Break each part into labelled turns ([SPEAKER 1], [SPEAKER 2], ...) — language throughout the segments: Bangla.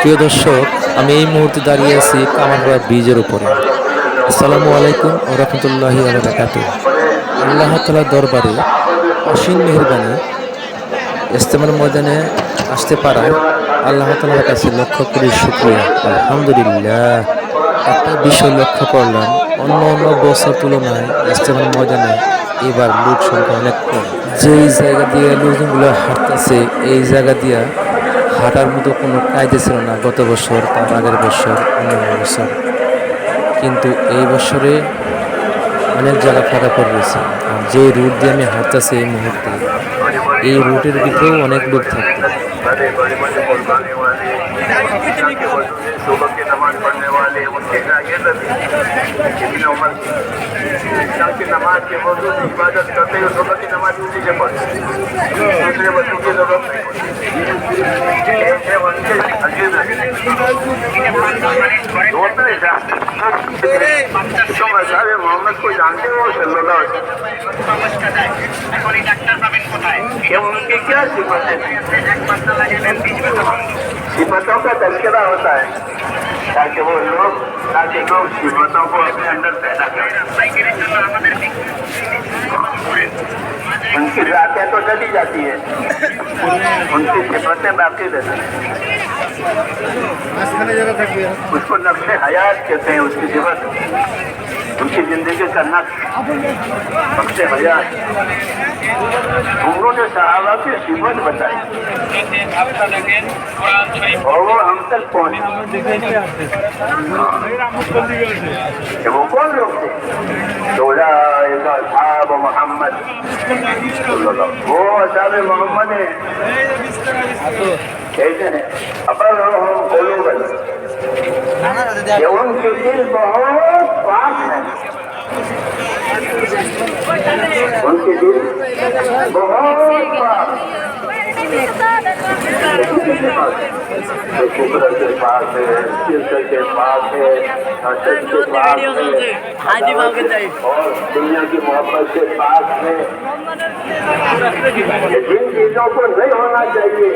[SPEAKER 1] প্রিয় দর্শক, আমি এই মুহূর্তে দাঁড়িয়ে আছি কামারপাড়া ব্রিজের উপরে। আসসালামু আলাইকুম ও রহমতুল্লাহি আল্লাহ তালার দরবারে অসীম মেহরবানি ইস্তেমার ময়দানে আসতে পারায় আল্লাহ তালার কাছে লক্ষ্য কোটি শুক্রিয়া। আলহামদুলিল্লাহ, একটা বিষয় লক্ষ্য করলাম, অন্য অন্য বছর তুলনায় ইস্তেমার ময়দানে এবার লোক সংখ্যা অনেক কম। যেই জায়গা দিয়ে লোকজনগুলো হাঁটতেছে, এই জায়গা দিয়ে হাঁটার মতো কোনো কায়দে ছিল না গত বছর তার আগের বছর অন্যান্য বছর কিন্তু এই বছরে অনেক জায়গা ফাঁকা পড়ে রয়েছে আর যে রুট দিয়ে আমি হাঁটতেছি এই মুহূর্তে এই রুটের ভিতরেও অনেক লোক থাকতো
[SPEAKER 2] बड़े बड़े बड़े बोलने वाले ईशा के वजूदे सुबह की नमाज पढ़ने वाले उनके आगे नमाज के वजूद इबादत करते हुए सुबह की नमाज उसी से पढ़ते दूसरे वजू की जरूरत नहीं होती एक है उनके अजीज होता है क्या तो मसाले मोहम्मद को जानते हो सल्लल्लाहु अलैहि वसल्लम ये उनकी क्या सिफत है सिफतों का तस्करा होता है তাকে বললো তাকে কেউ সীমান্ত করে আন্ডার আমাদের उनकी जातें तो चली जाती है। उनकी सिफतें बाकी रहती हैं। उसको नक्शे हयात कहते हैं उसकी सिफत उनकी ज़िंदगी का नक्श नक्शे हयात। उन्होंने सहाबा की सिफत बताई और वो हम तक पहुँचे। वो कौन लोग थे? सोलह मोहम्मद। वो असाब मोहम्मद है कैसे हैं अपन हम बोलो बल कि उनके दिल बहुत पाक है उनके दिल बहुत पाक कुदरत के पास है सिरक के पास है हसद के पास है और दुनिया की मोहब्बत के पास है जिन चीज़ों को नहीं होना चाहिए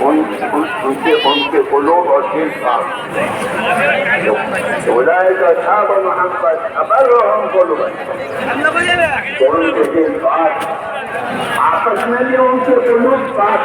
[SPEAKER 2] उन, उन, उनके उनके कुलोब और दिल पास उदाय का था मोहब्बत अबर हम कुलोब उनके दिल पास आपस में भी उनके कुलोब पास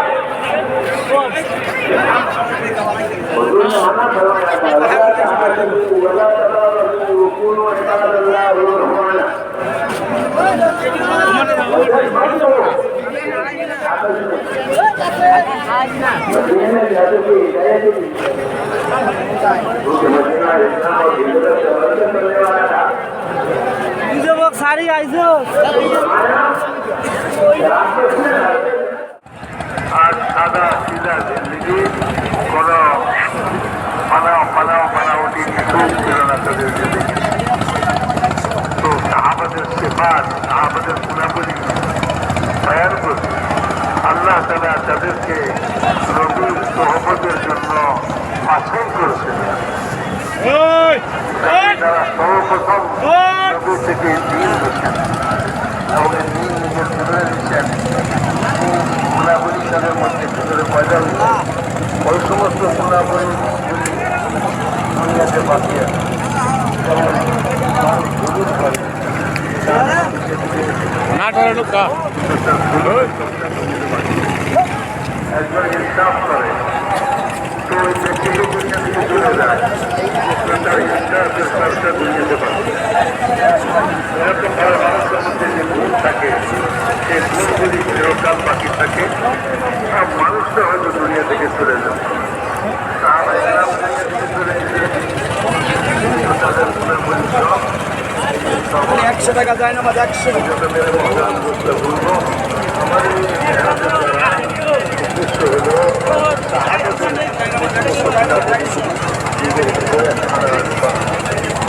[SPEAKER 2] हुजूर ने পানাওটি সুখ ছিল না তাদের জিন্দগি তো সাহাবাদের সেবাদ সাহাবাদের গুণাবলী করছে আল্লাহ তালা তাদেরকে নবীর সহবতের জন্য পাসন করেছেন তারা সর্বপ্রথম নবী থেকে দিন দিচ্ছেন এবং থাকে সেই গুণগুলি চিরকাল বাকি থাকে মানুষটা হয়তো দুনিয়া থেকে চলে যাবে সাহাবা ইসলাম দুনিয়া থেকে চলে গেছে কিন্তু তাদের গুণের মধ্যে সব সব
[SPEAKER 3] একশো টাকা যায় না আমার একশো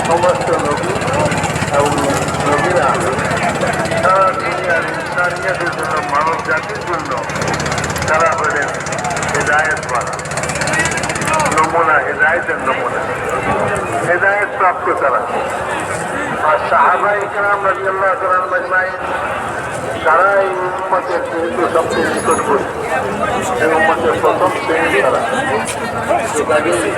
[SPEAKER 2] সমস্ত নবী এবং নবীরা সারা দুনিয়ার ইনসানিয়াতের জন্য মানব জাতির জন্য তারা হলেন হেদায়ত বানা নমুনা হেদায়তের নমুনা হেদায়ত প্রাপ্ত তারা আর সাহাবা ইকরাম রাজিয়াল্লাহু তাআলা মাজমাইন
[SPEAKER 3] তারা এই উন্মতের কিন্তু সবচেয়ে নিকটবর্তী। এই উন্মতের প্রথম শ্রেণি তারা। সুতরাং এই